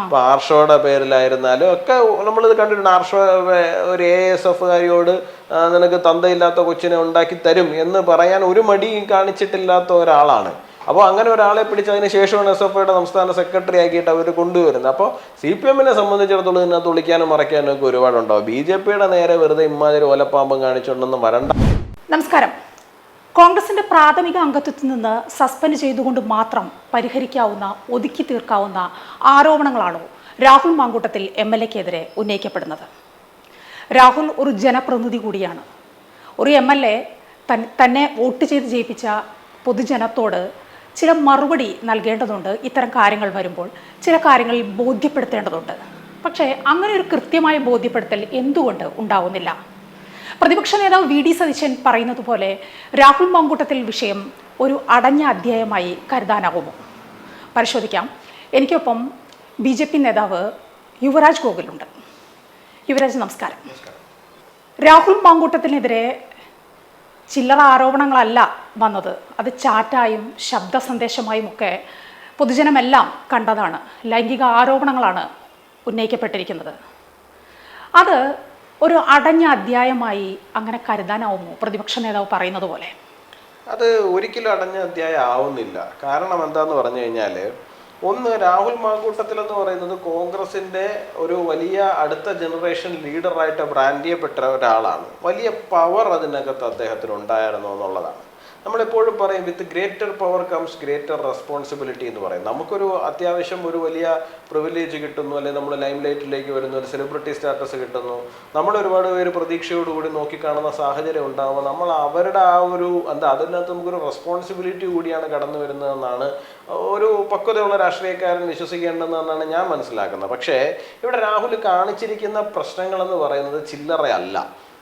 ഇപ്പൊ ആർഷോയുടെ പേരിലായിരുന്നാലും ഒക്കെ നമ്മളിത് കണ്ടിട്ടുണ്ട്. ആർഷോ ഒരു എ എസ് എഫുകാരിയോട് നിനക്ക് തന്തയില്ലാത്ത കൊച്ചിനെ ഉണ്ടാക്കി തരും എന്ന് പറയാൻ ഒരു മടിയും കാണിച്ചിട്ടില്ലാത്ത ഒരാളാണ്. അപ്പോൾ അങ്ങനെ ഒരാളെ പിടിച്ച് അതിന് ശേഷമാണ് എസ് എഫ് ഐയുടെ സംസ്ഥാന സെക്രട്ടറി ആക്കിയിട്ട് അവർ കൊണ്ടുവരുന്നത്. അപ്പോൾ സി പി എമ്മിനെ സംബന്ധിച്ചിടത്തോളം ഇതിനകത്ത് ഒളിക്കാനും മറയ്ക്കാനും ഒക്കെ ഒരുപാടുണ്ടാവും ബി ജെ പിയുടെ നേരെ വെറുതെ ഇമ്മാതിരി ഓലപ്പാമ്പം കാണിച്ചുകൊണ്ടൊന്നും വരണ്ട. നമസ്കാരം. കോൺഗ്രസിന്റെ പ്രാഥമിക അംഗത്വത്തിൽ നിന്ന് സസ്പെൻഡ് ചെയ്തുകൊണ്ട് മാത്രം പരിഹരിക്കാവുന്ന ഒതുക്കി തീർക്കാവുന്ന ആരോപണങ്ങളാണോ രാഹുൽ മാങ്കൂട്ടത്തിൽ എം എൽ എക്കെതിരെ ഉന്നയിക്കപ്പെടുന്നത്. രാഹുൽ ഒരു ജനപ്രതിനിധി കൂടിയാണ്. ഒരു എം എൽ എ തന്നെ വോട്ട് ചെയ്ത് ജയിപ്പിച്ച പൊതുജനത്തോട് ചില മറുപടി നൽകേണ്ടതുണ്ട്. ഇത്തരം കാര്യങ്ങൾ വരുമ്പോൾ ചില കാര്യങ്ങളിൽ ബോധ്യപ്പെടുത്തേണ്ടതുണ്ട്. പക്ഷേ അങ്ങനെ ഒരു കൃത്യമായ ബോധ്യപ്പെടുത്തൽ എന്തുകൊണ്ട് ഉണ്ടാവുന്നില്ല? പ്രതിപക്ഷ നേതാവ് വി ഡി സതീശൻ പറയുന്നത് പോലെ രാഹുൽ മാങ്കൂട്ടത്തിൽ വിഷയം ഒരു അടഞ്ഞ അധ്യായമായി കരുതാനാകുമോ? പരിശോധിക്കാം. എനിക്കൊപ്പം ബി ജെ പി നേതാവ് യുവരാജ് ഗോകുലുണ്ട്. യുവരാജ് നമസ്കാരം. രാഹുൽ മാങ്കൂട്ടത്തിനെതിരെ ചില്ലറ ആരോപണങ്ങളല്ല വന്നത്. അത് ചാറ്റായും ശബ്ദ സന്ദേശമായും ഒക്കെ പൊതുജനമെല്ലാം കണ്ടതാണ്. ലൈംഗിക ആരോപണങ്ങളാണ് ഉന്നയിക്കപ്പെട്ടിരിക്കുന്നത്. അത് ഒരു അടഞ്ഞ അധ്യായമായി അങ്ങനെ കരുതാനാവുമോ? പ്രതിപക്ഷ നേതാവ് പറയുന്നത് പോലെ. അത് ഒരിക്കലും അടഞ്ഞ അധ്യായം ആവുന്നില്ല. കാരണം എന്താന്ന് പറഞ്ഞു കഴിഞ്ഞാൽ ഒന്ന് രാഹുൽ മാങ്കൂട്ടത്തിൽ എന്ന് പറയുന്നത് കോൺഗ്രസിന്റെ ഒരു വലിയ അടുത്ത ജനറേഷൻ ലീഡറായിട്ട് ബ്രാൻഡ് ചെയ്യപ്പെട്ട ഒരാളാണ്. വലിയ പവർ അതിനകത്ത് അദ്ദേഹത്തിന് ഉണ്ടായിരുന്നു എന്നുള്ളതാണ്. നമ്മളെപ്പോഴും പറയും with greater power comes greater responsibility എന്ന് പറയും. നമുക്കൊരു അത്യാവശ്യം ഒരു വലിയ പ്രിവിലേജ് കിട്ടുന്നു അല്ലെങ്കിൽ നമ്മൾ ലൈം ലൈറ്റിലേക്ക് വരുന്നു ഒരു സെലിബ്രിറ്റി സ്റ്റാറ്റസ് കിട്ടുന്നു. നമ്മൾ ഒരുപാട് പേര് പ്രതീക്ഷയോടുകൂടി നോക്കിക്കാണുന്ന സാഹചര്യം ഉണ്ടാകുമ്പോൾ നമ്മൾ അവരുടെ ആ ഒരു എന്താ അതിനകത്ത് നമുക്കൊരു റെസ്പോൺസിബിലിറ്റി കൂടിയാണ് കടന്നു വരുന്നതെന്നാണ് ഒരു പക്വതയുള്ള രാഷ്ട്രീയക്കാരൻ വിശ്വസിക്കേണ്ടതെന്നാണ് ഞാൻ മനസ്സിലാക്കുന്നത്. പക്ഷേ ഇവിടെ രാഹുൽ കാണിച്ചിരിക്കുന്ന പ്രശ്നങ്ങളെന്ന് പറയുന്നത് ചില്ലറയല്ല.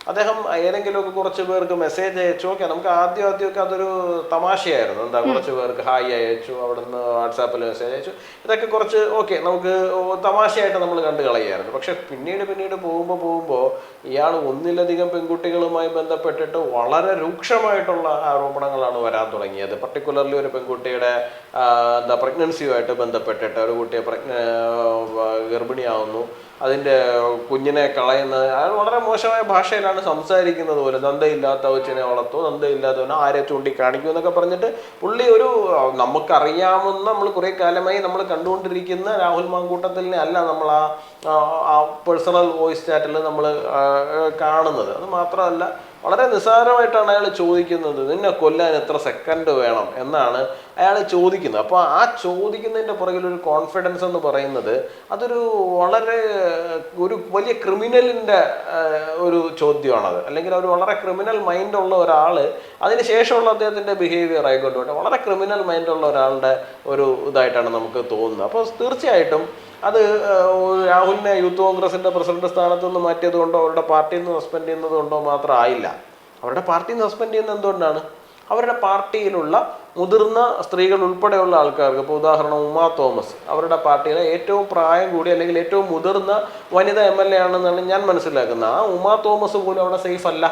അദ്ദേഹം ഏതെങ്കിലുമൊക്കെ കുറച്ച് പേർക്ക് മെസ്സേജ് അയച്ചു. ഓക്കെ നമുക്ക് ആദ്യം ആദ്യമൊക്കെ അതൊരു തമാശയായിരുന്നു. എന്താ കുറച്ച് പേർക്ക് ഹായ് അയച്ചു അവിടുന്ന് വാട്സാപ്പിൽ മെസ്സേജ് അയച്ചു. ഇതൊക്കെ കുറച്ച് ഓക്കെ നമുക്ക് തമാശയായിട്ട് നമ്മൾ കണ്ടു കളയായിരുന്നു. പക്ഷെ പിന്നീട് പിന്നീട് പോകുമ്പോൾ പോകുമ്പോൾ ഇയാൾ ഒന്നിലധികം പെൺകുട്ടികളുമായി ബന്ധപ്പെട്ടിട്ട് വളരെ രൂക്ഷമായിട്ടുള്ള ആരോപണങ്ങളാണ് വരാൻ തുടങ്ങിയത്. പർട്ടിക്കുലർലി ഒരു പെൺകുട്ടിയുടെ എന്താ പ്രഗ്നൻസിയുമായിട്ട് ബന്ധപ്പെട്ടിട്ട് ഒരു കുട്ടിയെ പ്രഗ്ന ഗർഭിണിയാവുന്നു. അതിന്റെ കുഞ്ഞിനെ കളയുന്നത്. അയാൾ വളരെ മോശമായ ഭാഷയിലാണ് സംസാരിക്കുന്നത് പോലെ. ദന്തയില്ലാത്ത കൊച്ചിനെ വളർത്തു ദന്തയില്ലാത്തവനെ ആരെ ചൂണ്ടിക്കാണിക്കും എന്നൊക്കെ പറഞ്ഞിട്ട് പുള്ളി ഒരു നമുക്കറിയാവുന്ന നമ്മൾ കുറേ കാലമായി നമ്മൾ കണ്ടുകൊണ്ടിരിക്കുന്ന രാഹുൽ മാങ്കൂട്ടത്തിനെ അല്ല നമ്മൾ ആ പേഴ്സണൽ വോയിസ് ചാറ്റിൽ നമ്മൾ കാണുന്നത്. അത് മാത്രമല്ല വളരെ നിസ്സാരമായിട്ടാണ് അയാൾ ചോദിക്കുന്നത് നിന്നെ കൊല്ലാൻ എത്ര സെക്കൻഡ് വേണം? എന്നാണ് അയാൾ ചോദിക്കുന്നു. അപ്പോൾ ആ ചോദിക്കുന്നതിന്റെ പുറകിൽ ഒരു കോൺഫിഡൻസ് എന്ന് പറയുന്നത് അതൊരു വളരെ ഒരു വലിയ ക്രിമിനലിന്റെ ഒരു ചോദ്യമാണത്. അല്ലെങ്കിൽ ഒരു വളരെ ക്രിമിനൽ മൈൻഡുള്ള ഒരാൾ അതിന് ശേഷമുള്ള അദ്ദേഹത്തിന്റെ ബിഹേവിയർ ആയിക്കോട്ടെ വളരെ ക്രിമിനൽ മൈൻഡുള്ള ഒരാളുടെ ഒരു ഇതായിട്ടാണ് നമുക്ക് തോന്നുന്നത്. അപ്പോൾ തീർച്ചയായിട്ടും അത് രാഹുലിനെ യൂത്ത് കോൺഗ്രസിന്റെ പ്രസിഡന്റ് സ്ഥാനത്ത് നിന്ന് മാറ്റിയത് കൊണ്ടോ അവരുടെ പാർട്ടിയിൽ നിന്ന് സസ്പെൻഡ് ചെയ്യുന്നത് കൊണ്ടോ മാത്രം ആയില്ല. അവരുടെ പാർട്ടിയിൽ നിന്ന് സസ്പെൻഡ് ചെയ്യുന്നത് എന്തുകൊണ്ടാണ്? അവരുടെ പാർട്ടിയിലുള്ള മുതിർന്ന സ്ത്രീകൾ ഉൾപ്പെടെയുള്ള ആൾക്കാർക്ക് ഇപ്പോൾ ഉദാഹരണം ഉമാ തോമസ് അവരുടെ പാർട്ടിയിലെ ഏറ്റവും പ്രായം കൂടി അല്ലെങ്കിൽ ഏറ്റവും മുതിർന്ന വനിത എം എൽ എ ആണെന്നാണ് ഞാൻ മനസ്സിലാക്കുന്നത്. ആ ഉമാ തോമസ് പോലും അവിടെ സേഫ് അല്ല.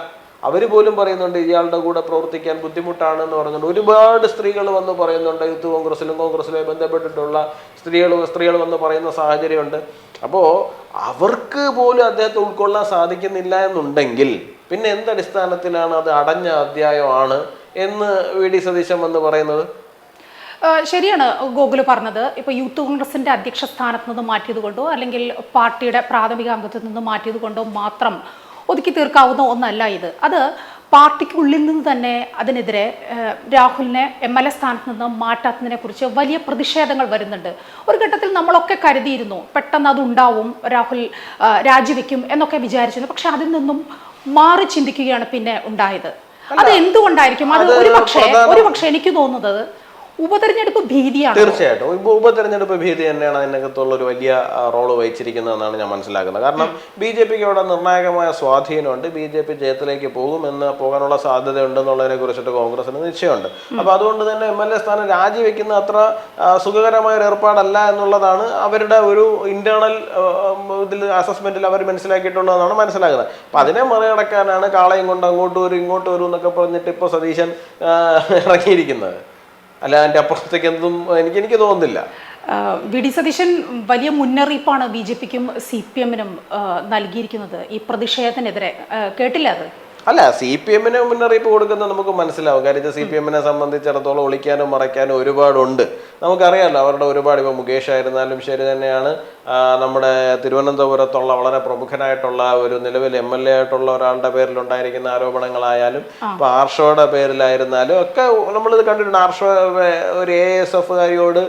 അവർ പോലും പറയുന്നുണ്ട് ഇയാളുടെ കൂടെ പ്രവർത്തിക്കാൻ ബുദ്ധിമുട്ടാണ് എന്ന് പറയുന്നുണ്ട് ഒരുപാട് സ്ത്രീകൾ വന്ന് പറയുന്നുണ്ട്. യൂത്ത് കോൺഗ്രസിലും കോൺഗ്രസിലും ബന്ധപ്പെട്ടിട്ടുള്ള സ്ത്രീകൾ സ്ത്രീകൾ വന്ന് പറയുന്ന സാഹചര്യമുണ്ട്. അപ്പോൾ അവർക്ക് പോലും അദ്ദേഹത്തെ ഉൾക്കൊള്ളാൻ സാധിക്കുന്നില്ല എന്നുണ്ടെങ്കിൽ പിന്നെ എന്തടിസ്ഥാനത്തിലാണ് അത് അടഞ്ഞ അധ്യായമാണ് എന്ന് വി ഡി സതീശൻ വന്ന് പറയുന്നത്? ശരിയാണ് ഗോകുൽ പറഞ്ഞത്. ഇപ്പോൾ യൂത്ത് കോൺഗ്രസിന്റെ അധ്യക്ഷ സ്ഥാനത്ത് നിന്ന് മാറ്റിയത് കൊണ്ടോ അല്ലെങ്കിൽ പാർട്ടിയുടെ പ്രാഥമിക അംഗത്തിൽ നിന്ന് മാറ്റിയത് കൊണ്ടോ മാത്രം ഒതുക്കി തീർക്കാവുന്ന ഒന്നല്ല ഇത്. അത് പാർട്ടിക്കുള്ളിൽ നിന്ന് തന്നെ അതിനെതിരെ രാഹുലിനെ എം എൽ എ സ്ഥാനത്ത് നിന്ന് മാറ്റാത്തതിനെ കുറിച്ച് വലിയ പ്രതിഷേധങ്ങൾ വരുന്നുണ്ട്. ഒരു ഘട്ടത്തിൽ നമ്മളൊക്കെ കരുതിയിരുന്നു പെട്ടെന്ന് അതുണ്ടാവും രാഹുൽ രാജിവെക്കും എന്നൊക്കെ വിചാരിച്ചിരുന്നു. പക്ഷെ അതിൽ നിന്നും മാറി ചിന്തിക്കുകയാണ് പിന്നെ ഉണ്ടായത്. അത് എന്തുകൊണ്ടായിരിക്കും അത് ഒരു പക്ഷേ ഒരു പക്ഷേ എനിക്ക് തോന്നുന്നത് ഉപതെരഞ്ഞെടുപ്പ് ഭീതിയാണ്? തീർച്ചയായിട്ടും. ഉപ ഉപതെരഞ്ഞെടുപ്പ് ഭീതി തന്നെയാണ് അതിനകത്തുള്ള ഒരു വലിയ റോൾ വഹിച്ചിരിക്കുന്നതെന്നാണ് ഞാൻ മനസ്സിലാക്കുന്നത്. കാരണം ബി ജെ പിക്ക് അവിടെ നിർണായകമായ സ്വാധീനമുണ്ട്. ബി ജെ പി ജയത്തിലേക്ക് പോകുമെന്ന് പോകാനുള്ള സാധ്യത ഉണ്ടെന്നുള്ളതിനെ കുറിച്ചിട്ട് കോൺഗ്രസിന് നിശ്ചയമുണ്ട്. അപ്പൊ അതുകൊണ്ട് തന്നെ എം എൽ എ സ്ഥാനം രാജിവെക്കുന്ന അത്ര സുഖകരമായ ഒരു ഏർപ്പാടല്ല എന്നുള്ളതാണ് അവരുടെ ഒരു ഇന്റേണൽ ഇതിൽ അസസ്മെന്റിൽ അവർ മനസ്സിലാക്കിയിട്ടുള്ളതെന്നാണ് മനസ്സിലാക്കുന്നത്. അപ്പൊ അതിനെ മറികടക്കാനാണ് കാളയും കൊണ്ട് അങ്ങോട്ട് വരും ഇങ്ങോട്ട് വരും എന്നൊക്കെ പറഞ്ഞിട്ട് ഇപ്പോൾ സതീശൻ ഇറങ്ങിയിരിക്കുന്നത്. അല്ല അതിന്റെ അപ്പുറത്തേക്ക് എന്തും എനിക്ക് എനിക്ക് തോന്നുന്നില്ല. വി ഡി സതീശൻ വലിയ മുന്നറിയിപ്പാണ് ബി ജെ പിക്കും സി പി എമ്മിനും നൽകിയിരിക്കുന്നത് ഈ പ്രതിഷേധത്തിനെതിരെ. കേട്ടില്ല അത്? അല്ല സി പി എമ്മിന് മുന്നറിയിപ്പ് കൊടുക്കുന്നത് നമുക്ക് മനസ്സിലാവും. കാര്യം സി പി എമ്മിനെ സംബന്ധിച്ചിടത്തോളം ഒളിക്കാനും മറയ്ക്കാനും ഒരുപാടുണ്ട്. നമുക്കറിയാമല്ലോ അവരുടെ ഒരുപാട് ഇപ്പോൾ മുകേഷ് ആയിരുന്നാലും ശരി തന്നെയാണ്. നമ്മുടെ തിരുവനന്തപുരത്തുള്ള വളരെ പ്രമുഖനായിട്ടുള്ള ഒരു നിലവിൽ എം എൽ എ ആയിട്ടുള്ള ഒരാളുടെ പേരിലുണ്ടായിരിക്കുന്ന ആരോപണങ്ങളായാലും ഇപ്പൊ ആർഷോയുടെ പേരിലായിരുന്നാലും ഒക്കെ നമ്മളിത് കണ്ടിട്ടുണ്ട്. ആർഷോ ഒരു എ എസ് എഫുകാരിയോട്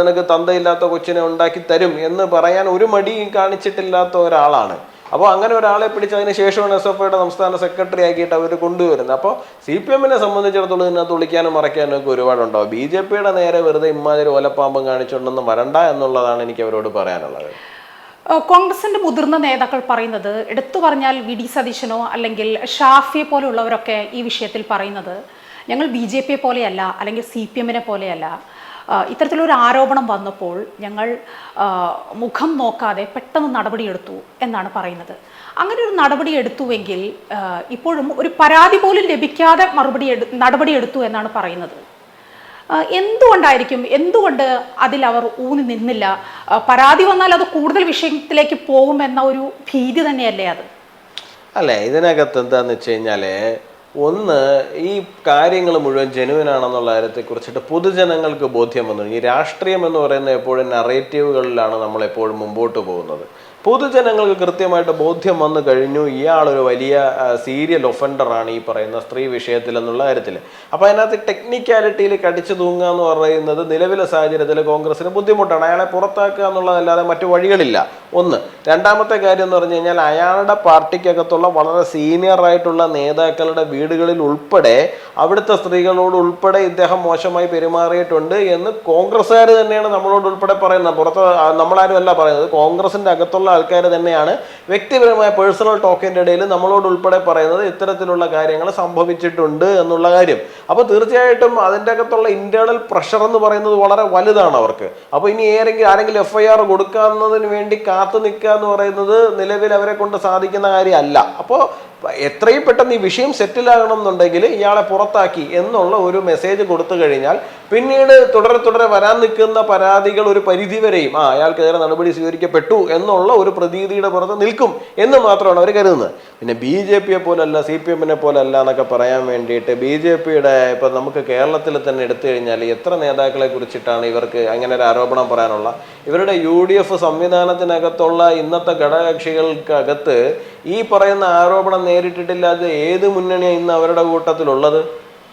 നിനക്ക് തന്തയില്ലാത്ത കൊച്ചിനെ ഉണ്ടാക്കി തരും എന്ന് പറയാൻ ഒരു മടിയും കാണിച്ചിട്ടില്ലാത്ത ഒരാളാണ്. അപ്പോൾ അങ്ങനെ ഒരാളെ പിടിച്ചതിന് ശേഷമാണ് എസ് എഫ് ഐയുടെ സംസ്ഥാന സെക്രട്ടറി ആക്കിയിട്ട് അവർ കൊണ്ടുവരുന്നത്. അപ്പോൾ സി പി എമ്മിനെ സംബന്ധിച്ചിടത്തോളം ഇതിനകത്ത് ഒളിക്കാനും മറയ്ക്കാനും ഒക്കെ ഒരുപാടുണ്ടാവും. ബി ജെ പിയുടെ നേരെ വെറുതെ ഇമ്മാതിരി ഓലപ്പാമ്പം കാണിച്ചുകൊണ്ടൊന്നും വരണ്ട എന്നുള്ളതാണ് എനിക്ക് അവരോട് പറയാനുള്ളത്. കോൺഗ്രസിന്റെ മുതിർന്ന നേതാക്കൾ പറയുന്നത് എടുത്തു പറഞ്ഞാൽ വി ഡി സതീശനോ അല്ലെങ്കിൽ ഷാഫിയെ പോലെയുള്ളവരൊക്കെ ഈ വിഷയത്തിൽ പറയുന്നത് ഞങ്ങൾ ബി ജെ പിയെ പോലെയല്ല അല്ലെങ്കിൽ സി പി എമ്മിനെ പോലെയല്ല. ഇത്തരത്തിലൊരു ആരോപണം വന്നപ്പോൾ ഞങ്ങൾ മുഖം നോക്കാതെ പെട്ടെന്ന് നടപടിയെടുത്തു എന്നാണ് പറയുന്നത്. അങ്ങനെ ഒരു നടപടി എടുത്തുവെങ്കിൽ ഇപ്പോഴും ഒരു പരാതി പോലും ലഭിക്കാതെ മറുപടി എടു നടപടിയെടുത്തു എന്നാണ് പറയുന്നത്. എന്തുകൊണ്ടായിരിക്കും എന്തുകൊണ്ട് അതിൽ അവർ ഊന്നി നിന്നില്ല? പരാതി വന്നാൽ അത് കൂടുതൽ വിഷയത്തിലേക്ക് പോകുമെന്ന ഒരു ഭീതി തന്നെയല്ലേ അത്? അല്ലേ ഇതിനകത്ത് എന്താന്ന് വെച്ച് കഴിഞ്ഞാൽ ഒന്ന് ഈ കാര്യങ്ങൾ മുഴുവൻ ജനുവിനാണെന്നുള്ള കാര്യത്തെ കുറിച്ചിട്ട് പൊതുജനങ്ങൾക്ക് ബോധ്യം വന്നു. ഈ രാഷ്ട്രീയം എന്ന് പറയുന്ന എപ്പോഴും നറേറ്റീവുകളിലാണ് നമ്മൾ എപ്പോഴും മുമ്പോട്ട് പോകുന്നത്. പൊതുജനങ്ങൾക്ക് കൃത്യമായിട്ട് ബോധ്യം വന്നു കഴിഞ്ഞു. ഇയാളൊരു വലിയ സീരിയൽ ഒഫൻഡറാണ് ഈ പറയുന്ന സ്ത്രീ വിഷയത്തിൽ എന്നുള്ള കാര്യത്തിൽ അപ്പോൾ അതിനകത്ത് ടെക്നിക്കാലിറ്റിയിൽ കടിച്ചു തൂങ്ങുക എന്ന് പറയുന്നത് നിലവിലെ സാഹചര്യത്തിൽ കോൺഗ്രസിന് ബുദ്ധിമുട്ടാണ്. അയാളെ പുറത്താക്കുക എന്നുള്ളതല്ലാതെ മറ്റു വഴികളില്ല. ഒന്ന് രണ്ടാമത്തെ കാര്യം എന്ന് പറഞ്ഞു കഴിഞ്ഞാൽ അയാളുടെ പാർട്ടിക്കകത്തുള്ള വളരെ സീനിയർ ആയിട്ടുള്ള നേതാക്കളുടെ വീടുകളിൽ ഉൾപ്പെടെ അവിടുത്തെ സ്ത്രീകളോട് ഉൾപ്പെടെ ഇദ്ദേഹം മോശമായി പെരുമാറിയിട്ടുണ്ട് എന്ന് കോൺഗ്രസ്സുകാർ തന്നെയാണ് നമ്മളോട് ഉൾപ്പെടെ പറയുന്നത്. പുറത്ത് നമ്മളാരും അല്ല പറയുന്നത്. കോൺഗ്രസിന്റെ അകത്തുള്ള ആൾക്കാർ തന്നെയാണ്. വ്യക്തിപരമായ പേഴ്സണൽ ടോക്കിന്റെ ഇടയിൽ നമ്മളോട് ഉൾപ്പെടെ പറയുന്നത് ഇത്തരത്തിലുള്ള കാര്യങ്ങൾ സംഭവിച്ചിട്ടുണ്ട് എന്നുള്ള കാര്യം. അപ്പോൾ തീർച്ചയായിട്ടും അതിന്റെ അകത്തുള്ള ഇന്റേണൽ പ്രഷർ എന്ന് പറയുന്നത് വളരെ വലുതാണ് അവർക്ക്. അപ്പോൾ ഇനി ഏതെങ്കിലും ആരെങ്കിലും എഫ് ഐ ആർ കൊടുക്കാവുന്നതിന് വേണ്ടി കാത്തു നിൽക്കുക എന്ന് പറയുന്നത് നിലവിൽ അവരെ കൊണ്ട് സാധിക്കുന്ന കാര്യമല്ല. അപ്പോൾ എത്രയും പെട്ടെന്ന് ഈ വിഷയം സെറ്റിലാകണം എന്നുണ്ടെങ്കിൽ ഇയാളെ പുറത്താക്കി എന്നുള്ള ഒരു മെസ്സേജ് കൊടുത്തു കഴിഞ്ഞാൽ പിന്നീട് തുടരെ തുടരെ വരാൻ നിൽക്കുന്ന പരാതികൾ ഒരു പരിധിവരെയും ആ അയാൾക്കെതിരെ നടപടി സ്വീകരിക്കപ്പെട്ടു എന്നുള്ള ഒരു പ്രതീതിയുടെ പുറത്ത് നിൽക്കും എന്ന് മാത്രമാണ് അവർ കരുതുന്നത്. പിന്നെ ബി ജെ പിയെ പോലല്ല സി പി എമ്മിനെ പോലല്ല എന്നൊക്കെ പറയാൻ വേണ്ടിയിട്ട് ബി ജെ പിയുടെ ഇപ്പം നമുക്ക് കേരളത്തിൽ തന്നെ എടുത്തു കഴിഞ്ഞാൽ എത്ര നേതാക്കളെ കുറിച്ചിട്ടാണ് ഇവർക്ക് അങ്ങനെ ഒരു ആരോപണം പറയാനുള്ള? ഇവരുടെ യു ഡി എഫ് സംവിധാനത്തിനകത്തുള്ള ഇന്നത്തെ ഘടകകക്ഷികൾക്കകത്ത് ഈ പറയുന്ന ആരോപണം നേരിട്ടിട്ടില്ലാതെ ഏത് മുന്നണിയാണ് ഇന്ന് അവരുടെ കൂട്ടത്തിലുള്ളത്?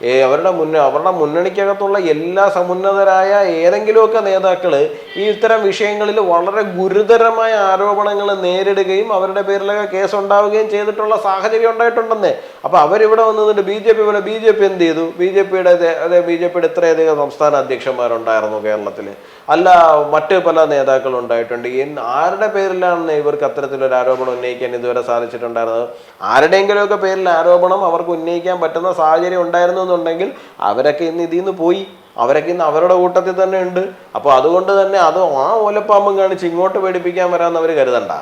അവരുടെ മുന്ന അവരുടെ മുന്നണിക്കകത്തുള്ള എല്ലാ സമുന്നതരായ ഏതെങ്കിലുമൊക്കെ നേതാക്കൾ ഈ ഇത്തരം വിഷയങ്ങളിൽ വളരെ ഗുരുതരമായ ആരോപണങ്ങൾ നേരിടുകയും അവരുടെ പേരിലൊക്കെ കേസ് ഉണ്ടാവുകയും ചെയ്തിട്ടുള്ള സാഹചര്യം ഉണ്ടായിട്ടുണ്ടെന്നേ. അപ്പൊ അവരിവിടെ വന്നിട്ട് ബി ജെ പി പോലെ ബി ജെ പി എന്ത് ചെയ്തു? ബി ജെ പിയുടെ അതെ ബി ജെ പിയുടെ ഇത്രയധികം സംസ്ഥാന അധ്യക്ഷന്മാരുണ്ടായിരുന്നു കേരളത്തിൽ അല്ല മറ്റ് പല നേതാക്കളും ഉണ്ടായിട്ടുണ്ട്. ആരുടെ പേരിലാണ് ഇവർക്ക് അത്തരത്തിലൊരു ആരോപണം ഉന്നയിക്കാൻ ഇതുവരെ സാധിച്ചിട്ടുണ്ടായിരുന്നത്? ആരുടെയെങ്കിലുമൊക്കെ പേരിൽ ആരോപണം അവർക്ക് ഉന്നയിക്കാൻ പറ്റുന്ന സാഹചര്യം ഉണ്ടായിരുന്നു എന്നുണ്ടെങ്കിൽ അവരൊക്കെ ഇന്ന് ഇതിൽ നിന്ന് പോയി. അവരൊക്കെ ഇന്ന് അവരുടെ കൂട്ടത്തിൽ തന്നെ ഉണ്ട്. അപ്പോൾ അതുകൊണ്ട് തന്നെ അത് ആ ഓലപ്പാമ്പും കാണിച്ച് ഇങ്ങോട്ട് പേടിപ്പിക്കാൻ വരാമെന്ന് അവർ കരുതണ്ട.